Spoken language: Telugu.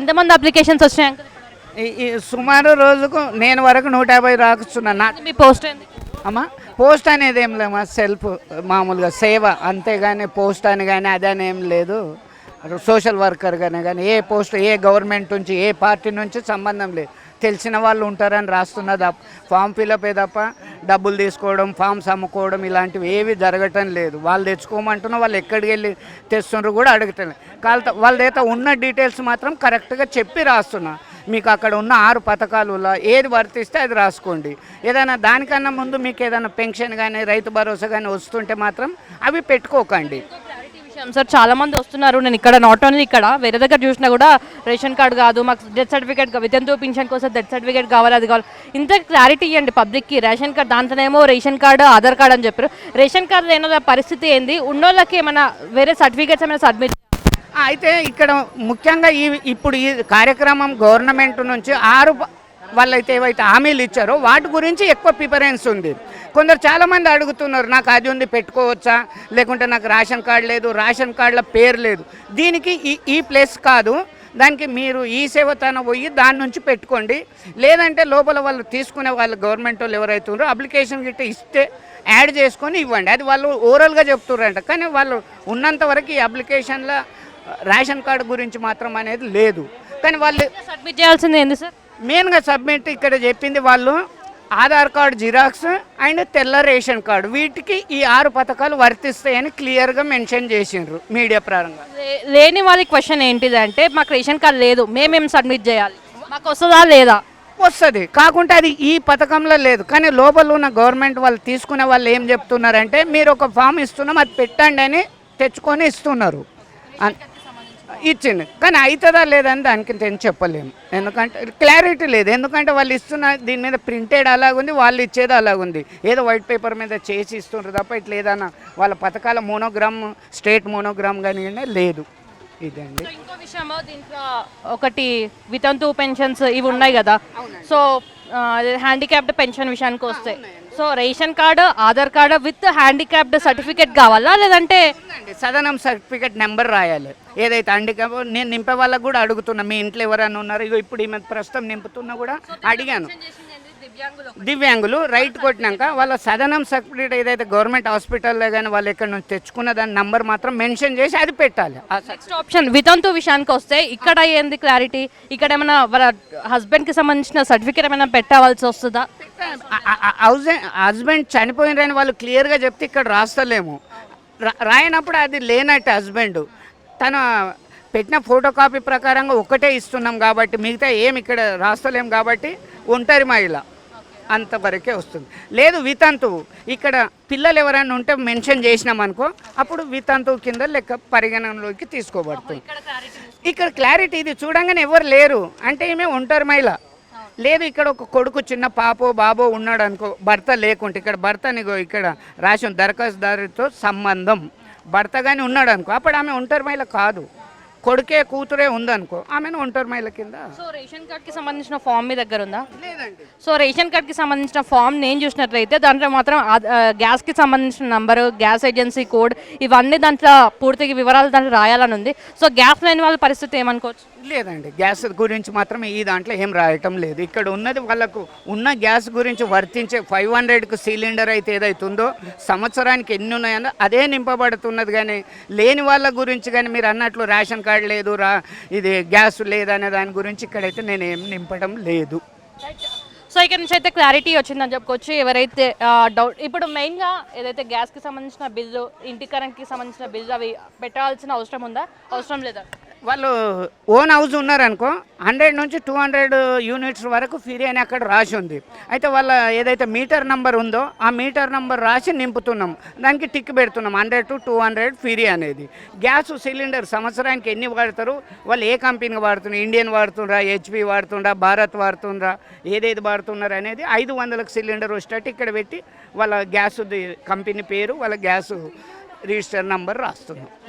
ఎంతమంది అప్లికేషన్స్ వచ్చినాయి అంకుల్? ఈ- ఈ సుమారు రోజుకు నేను వరకు నూట యాభై రాకుస్తున్నా నా మీ పోస్ట్ ఏంది? అమ్మా పోస్ట్ అనేది ఏం లేమా సెల్ఫ్ మామూలుగా సేవ. అంతేగాని పోస్ట్ అని కానీ అదని ఏం లేదు. సోషల్ వర్కర్ కానీ కానీ ఏ పోస్ట్ ఏ గవర్నమెంట్ నుంచి ఏ పార్టీ నుంచి సంబంధం లేదు. తెలిసిన వాళ్ళు ఉంటారని రాస్తున్న తప్ప ఫామ్ ఫిలప్ ఏ తప్ప డబ్బులు తీసుకోవడం ఫామ్స్ అమ్ముకోవడం ఇలాంటివి ఏవి జరగటం లేదు. వాళ్ళు తెచ్చుకోమంటున్నా వాళ్ళు ఎక్కడికి వెళ్ళి తెస్తున్నారు కూడా అడగటం లేదు. వాళ్ళ వాళ్ళదైతే ఉన్న డీటెయిల్స్ మాత్రం కరెక్ట్గా చెప్పి రాస్తున్నా. మీకు అక్కడ ఉన్న ఆరు పథకాలలో ఏది వర్తిస్తే అది రాసుకోండి. ఏదైనా దానికన్నా ముందు మీకు ఏదైనా పెన్షన్ కానీ రైతు భరోసా కానీ వస్తుంటే మాత్రం అవి పెట్టుకోకండి. విషయం. సార్ చాలా మంది వస్తున్నారు. నేను ఇక్కడ నాట్ ఓన్లీ ఇక్కడ వేరే దగ్గర చూసినా కూడా రేషన్ కార్డు కాదు మాకు డెత్ సర్టిఫికేట్ వితంతు పింఛన్ కోసం డెత్ సర్టిఫికేట్ కావాలి అది కావాలి. ఇంత క్లారిటీ ఇవ్వండి పబ్లిక్కి రేషన్ కార్డు దాంట్లోనేమో రేషన్ కార్డు ఆధార్ కార్డు అని చెప్పారు. రేషన్ కార్డు లేని పరిస్థితి ఏంది? ఉన్నోళ్ళకి ఏమైనా వేరే సర్టిఫికేట్స్ ఏమైనా సబ్మిట్ అయితే ఇక్కడ ముఖ్యంగా ఈ ఇప్పుడు ఈ కార్యక్రమం గవర్నమెంట్ నుంచి ఆరు వాళ్ళైతే ఏవైతే హామీలు ఇచ్చారో వాటి గురించి ఎక్కువ ప్రిఫరెన్స్ ఉంది. కొందరు చాలామంది అడుగుతున్నారు నాకు అది ఉంది పెట్టుకోవచ్చా? లేకుంటే నాకు రేషన్ కార్డు లేదు రేషన్ కార్డుల పేరు లేదు. దీనికి ఈ ఈ ప్లేస్ కాదు. దానికి మీరు ఈ సేవతన పోయి దాని నుంచి పెట్టుకోండి. లేదంటే లోపల వాళ్ళు తీసుకునే వాళ్ళు గవర్నమెంట్ వాళ్ళు ఎవరైతే ఉన్నారో అప్లికేషన్ గిట్ట ఇస్తే యాడ్ చేసుకొని ఇవ్వండి. అది వాళ్ళు ఓరల్గా చెప్తున్నారంట. కానీ వాళ్ళు ఉన్నంత వరకు ఈ అప్లికేషన్లో రేషన్ కార్డు గురించి మాత్రం అనేది లేదు. కానీ వాళ్ళు సబ్మిట్ చేయాల్సింది ఎందుకు సార్? మెయిన్గా సబ్మిట్ ఇక్కడ చెప్పింది వాళ్ళు ఆధార్ కార్డు జిరాక్స్ అండ్ తెల్ల రేషన్ కార్డు. వీటికి ఈ ఆరు పథకాలు వర్తిస్తాయని క్లియర్గా మెన్షన్ చేసిండ్రు మీడియా ప్రారంభంగా లేని వాళ్ళ క్వశ్చన్ ఏంటిదంటే మాకు రేషన్ కార్డు లేదు మేమేం సబ్మిట్ చేయాలి? మాకు వస్తుందా లేదా? వస్తుంది. కాకుంటే అది ఈ పథకంలో లేదు. కానీ లోపల ఉన్న గవర్నమెంట్ వాళ్ళు తీసుకునే వాళ్ళు ఏం చెప్తున్నారంటే మీరు ఒక ఫామ్ ఇస్తున్నాం అది పెట్టండి అని తెచ్చుకొని ఇస్తున్నారు. అన్- ఇచ్చింది కానీ అవుతుందా లేదని దానికి నేను చెప్పలేము. ఎందుకంటే క్లారిటీ లేదు. ఎందుకంటే వాళ్ళు ఇస్తున్న దీని మీద ప్రింటెడ్ అలాగుంది వాళ్ళు ఇచ్చేది అలాగుంది. ఏదో వైట్ పేపర్ మీద చేసి ఇస్తుంటారు తప్ప ఇట్లా ఏదన్నా వాళ్ళ పథకాల మోనోగ్రామ్ స్టేట్ మోనోగ్రామ్ కానీ లేదు. ఇదండి ఇంకో విషయము దీంట్లో ఒకటి వితంతు పెన్షన్స్ ఇవి ఉన్నాయి కదా. సో హ్యాండిక్యాప్డ్ పెన్షన్ విషయానికి వస్తే. So ration card Aadhaar card with handicapped certificate కావాలా? లేదంటే సదనం సర్టిఫికేట్ నెంబర్ రాయాలి. ఏదైతే అండికా నేను నింపే వాళ్ళకు కూడా అడుగుతున్నా మీ ఇంట్లో ఎవరైనా ఉన్నారు ఇగో ఇప్పుడు ఈమె ప్రస్తుతం నింపుతున్నా కూడా అడిగాను. దివ్యాంగులు రైట్ కొట్టినాక వాళ్ళ సదనం సర్టిఫికేట్ ఏదైతే గవర్నమెంట్ హాస్పిటల్లో కానీ వాళ్ళు ఎక్కడ నుంచి తెచ్చుకున్న దాని నంబర్ మాత్రం మెన్షన్ చేసి అది పెట్టాలి. నెక్స్ట్ ఆప్షన్ వితంతు విషయానికి వస్తే ఇక్కడ ఏంది క్లారిటీ ఇక్కడ ఏమైనా వాళ్ళ హస్బెండ్కి సంబంధించిన సర్టిఫికేట్ ఏమైనా పెట్టాల్సి వస్తుందా? హౌస్ హస్బెండ్ చనిపోయినరని వాళ్ళు క్లియర్గా చెప్తే ఇక్కడ రాస్తలేము. రాయనప్పుడు అది లేనట్టు హస్బెండ్ తన పెట్టిన ఫోటో కాపీ ప్రకారంగా ఒకటే ఇస్తున్నాం కాబట్టి మిగతా ఏం ఇక్కడ రాస్తలేం కాబట్టి ఒంటరి మహిళ. అంతవరకే వస్తుంది. లేదు వితంతువు. ఇక్కడ పిల్లలు ఎవరైనా ఉంటే మెన్షన్ చేసినాం అనుకో అప్పుడు వితంతువు కింద లెక్క పరిగణనలోకి తీసుకోబడుతుంది. ఇక్కడ క్లారిటీ ఇది. చూడంగానే ఎవరు లేరు. అంటే ఈమె ఒంటరి మహిళ. లేదు ఇక్కడ ఒక కొడుకు చిన్న పాపో బాబో ఉన్నాడు అనుకో భర్త లేకుంటే ఇక్కడ భర్త నీగో ఇక్కడ రాసిన దరఖాస్తుదారుతో సంబంధం. భర్త కానీ ఉన్నాడు అనుకో అప్పుడు ఆమె ఒంటరి మహిళ కాదు. కొడుకే కూతురే ఉందనుకో ఆమెను ఒంటరి మహిళ కింద. సో రేషన్ కార్డ్కి సంబంధించిన ఫామ్ మీ దగ్గర ఉందా? లేదండి. సో రేషన్ కార్డ్కి సంబంధించిన ఫామ్ నేను చూసినట్లయితే దాంట్లో మాత్రం ఆ, గ్యాస్కి సంబంధించిన నంబరు గ్యాస్ ఏజెన్సీ కోడ్ ఇవన్నీ దాంట్లో పూర్తిగా వివరాలు దాంట్లో రాయాలని ఉంది. సో గ్యాస్ లేని వాళ్ళ పరిస్థితి ఏమనుకోవచ్చు? లేదండి గ్యాస్ గురించి మాత్రం ఈ దాంట్లో ఏం రాయటం లేదు. ఇక్కడ ఉన్నది వాళ్ళకు ఉన్న గ్యాస్ గురించి వర్తించే ఫైవ్ హండ్రెడ్కు సిలిండర్ అయితే ఏదైతుందో సంవత్సరానికి ఎన్ని ఉన్నాయో అదే నింపబడుతున్నది కానీ లేని వాళ్ళ గురించి కానీ మీరు అన్నట్లు రేషన్ కార్డు లేదు రా ఇది గ్యాస్ లేదనే దాని గురించి ఇక్కడైతే నేను ఏం నింపడం లేదు. సో ఇక్కడ నుంచి అయితే క్లారిటీ వచ్చిందని చెప్పుకోవచ్చు. ఎవరైతే డౌట్ ఇప్పుడు మెయిన్గా ఏదైతే గ్యాస్కి సంబంధించిన బిల్లు ఇంటి కరెంట్కి సంబంధించిన బిల్లు అవి పెట్టాల్సిన అవసరం ఉందా? అవసరం లేదా? వాళ్ళు ఓన్ హౌస్ ఉన్నారనుకో హండ్రెడ్ నుంచి టూ హండ్రెడ్ యూనిట్స్ వరకు ఫ్రీ అని అక్కడ రాసి ఉంది. అయితే వాళ్ళ ఏదైతే మీటర్ నంబర్ ఉందో ఆ మీటర్ నంబర్ రాసి నింపుతున్నాం. దానికి టిక్ పెడుతున్నాం hundred to two hundred free అనేది. గ్యాస్ సిలిండర్ సంవత్సరానికి ఎన్ని వాడతారు? వాళ్ళు ఏ కంపెనీ వాడుతున్నారు ఇండియన్ వాడుతుండ్రా హెచ్పి వాడుతుండ్రా భారత్ వాడుతుండ్రా ఏదేది వాడుతున్నారు అనేది ఐదు వందలకు సిలిండర్ వచ్చేటట్టు ఇక్కడ పెట్టి వాళ్ళ గ్యాస్ కంపెనీ పేరు వాళ్ళ గ్యాస్ రిజిస్టర్ నంబర్ రాస్తున్నాం.